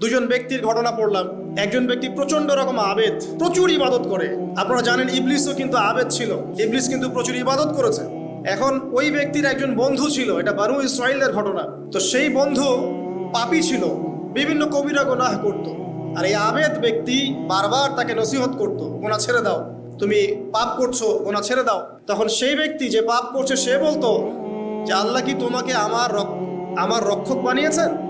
দুজন ব্যক্তির ঘটনা পড়লাম। একজন ব্যক্তি প্রচণ্ড রকম আবেদ, প্রচুর ইবাদত করে। আপনারা জানেন, ইবলিসও কিন্তু আবেদ ছিল। ইবলিস কিন্তু প্রচুর ইবাদত করেছে। এখন ওই ব্যক্তির একজন বন্ধু ছিল, এটা বানু ইসরায়েলের ঘটনা। তো সেই বন্ধু পাপী ছিল, বিভিন্ন কবিরা গোনাহ করত। আর এই আবেদ ব্যক্তি বারবার তাকে নসিহত করত গোনা ছেড়ে দাও। তুমি পাপ করছ গোনা ছেড়ে দাও। তখন সেই ব্যক্তি যে পাপ করছে, সে বলতো যে, আল্লাহ কি তোমাকে আমার আমার রক্ষক বানিয়েছেন?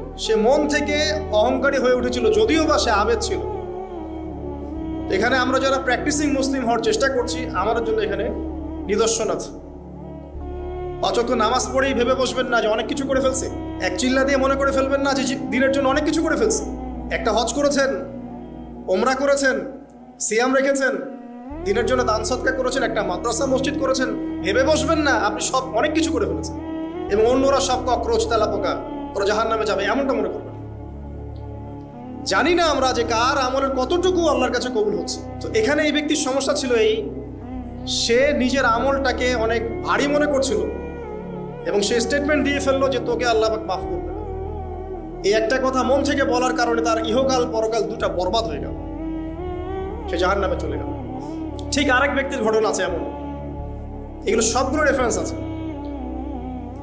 সে মন থেকে অহংকারী হয়ে উঠেছিল, যদিও বা সে আবেদ ছিল। এখানে আমরা যারা প্র্যাকটিসিং মুসলিম হওয়ার চেষ্টা করছি, আমাদের জন্য এখানে নিদর্শন আছে। অচক্ষ নামাজ পড়েই ভেবে বসবেন না যে অনেক কিছু করে ফেলছে। এক চিল্লা দিয়ে মনে করে ফেলবেন না যে দিনের জন্য অনেক কিছু করে ফেলছে। একটা হজ করেছেন, ওমরা করেছেন, সিয়াম রেখেছেন, দিনের জন্য দান সৎকার করেছেন, একটা মাদ্রাসা, মসজিদ করেছেন, ভেবে বসবেন না, আপনি সব অনেক কিছু করে ফেলেছেন। এবং অন্যরা সব কক্রোচ তেলা পোকা ওরা জাহান নামে যাবে, এমনটা মনে করবেন জানি না আমরা যে কার আমলের কতটুকু আল্লাহর কাছে কবুল হচ্ছে। তো এখানে এই ব্যক্তির সমস্যা ছিল এই, সে নিজের আমলটাকে অনেক ভারী মনে করছিল এবং সে স্টেটমেন্ট দিয়ে ফেলল যে তোকে আল্লাহ মাফ করবে। না। এই একটা কথা মন থেকে বলার কারণে তার ইহকাল পরকাল দুটা বরবাদ হয়ে গেল। সে জাহান নামে চলে গেল। ঠিক আরেক ব্যক্তির ঘটনা আছে এমন। এগুলো সবগুলো রেফারেন্স আছে।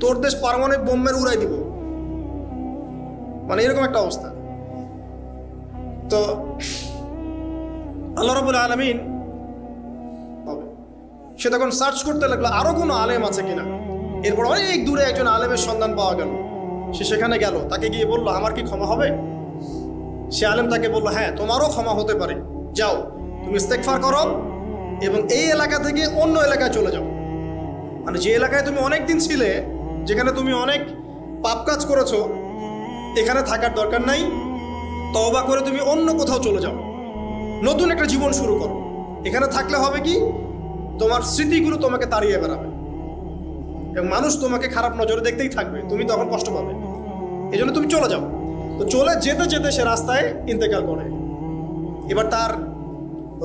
তোর দেশ পারমাণবিক বোম্বের উড়াই দিব। মানে এরকম একটা অবস্থা। তো, আল্লাহ রবুল আলমিন সে তখন সার্চ করতে লাগল, আরও কোনো আলেম আছে কিনা? এরপর অনেক দূরে একজন আলেমের সন্ধান পাওয়া গেল। সে সেখানে গেল, তাকে গিয়ে বলল, আমার কি ক্ষমা হবে? সে আলেম তাকে বলল হ্যাঁ তোমারও ক্ষমা হতে পারে। যাও, তুমি ইস্তেকফার করো এবং এই এলাকা থেকে অন্য এলাকায় চলে যাও। মানে যে এলাকায় তুমি অনেক দিন ছিলে যেখানে তুমি অনেক পাপ কাজ করেছ, এখানে থাকার দরকার নাই। তবা করে তুমি অন্য কোথাও চলে যাও। নতুন একটা জীবন শুরু করো। এখানে থাকলে হবে কি? তোমার স্মৃতিগুলো তোমাকে তাড়িয়ে বেড়াবে। এবং মানুষ তোমাকে খারাপ নজরে দেখতেই থাকবে। তুমি তখন কষ্ট পাবে। এই জন্য তুমি চলে যাও। তো চলে যেতে যেতে সে রাস্তায় ইন্তেকাল করে। এবার তার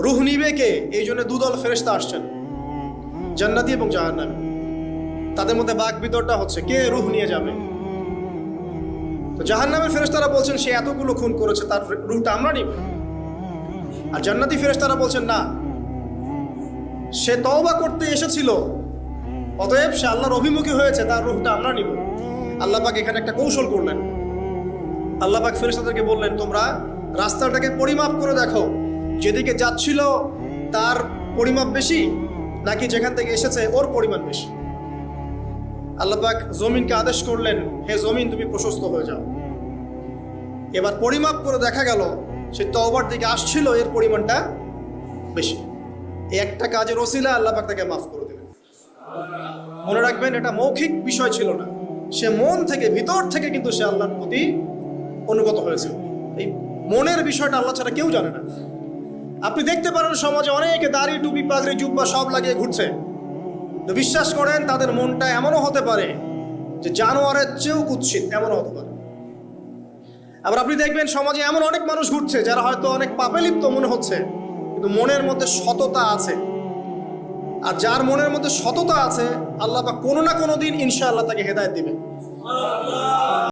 রুহ নিবে কে? এই জন্য দুদল ফেরেস্তা আসছেন। জান্নাতি এবং জাহান্নামী। তাদের মধ্যে বাঘ বিতরটা হচ্ছে, কে রুহ নিয়ে যাবে? তো জাহান্নামের ফেরেস্তারা বলছেন, সে এতগুলো খুন করেছে, তার রুহটা আমরা নিব। আর জান্নাতি ফেরেস্তারা বলছেন, না। সে তওবা করতে এসেছিল, অতএব সে আল্লাহর অভিমুখী হয়েছে, তার রূপটা আমরা নিব। আল্লাহ পাক এখানে একটা কৌশল করলেন। আল্লাহ পাক ফেরেশতাদেরকে বললেন, তোমরা রাস্তাটাকে পরিমাপ করে দেখো। যেদিকে যাচ্ছিল, তার পরিমাপ বেশি, নাকি যেখান থেকে এসেছে, ওর পরিমাণ বেশি? আল্লাহ পাক জমিনকে আদেশ করলেন, হে জমিন, তুমি প্রশস্ত হয়ে যাও। এবার পরিমাপ করে দেখা গেল, সে তওবার দিকে আসছিল, এর পরিমাণটা বেশি। এই একটা কাজের ওসিলা আল্লাহ পাক তাকে মাফ করে দিলেন। মনে রাখবেন, এটা মৌখিক বিষয় ছিল না। সে মন থেকে, ভিতর থেকে কিন্তু সে আল্লাহর প্রতি অনুগত হয়েছে। এই মনের বিষয়টা আল্লাহ ছাড়া কেউ জানে না। আপনি দেখতে পারেন, সমাজে অনেকে দাড়ি, টুপি, পাগড়ি, জুব্বা সব লাগিয়ে ঘুরছে। বিশ্বাস করেন, তাদের মনটা এমনও হতে পারে যে জানোয়ারের চেয়েও কুৎসিত, এমনও হতে পারে। আবার আপনি দেখবেন সমাজে এমন অনেক মানুষ ঘুরছে যারা হয়তো অনেক পাপে লিপ্ত মনে হচ্ছে, কিন্তু মনের মধ্যে সততা আছে। আর যার মনের মধ্যে সততা আছে, আল্লাহ বা কোনো না কোনো দিন ইনশাআল্লাহ তাকে হেদায়ত দিবে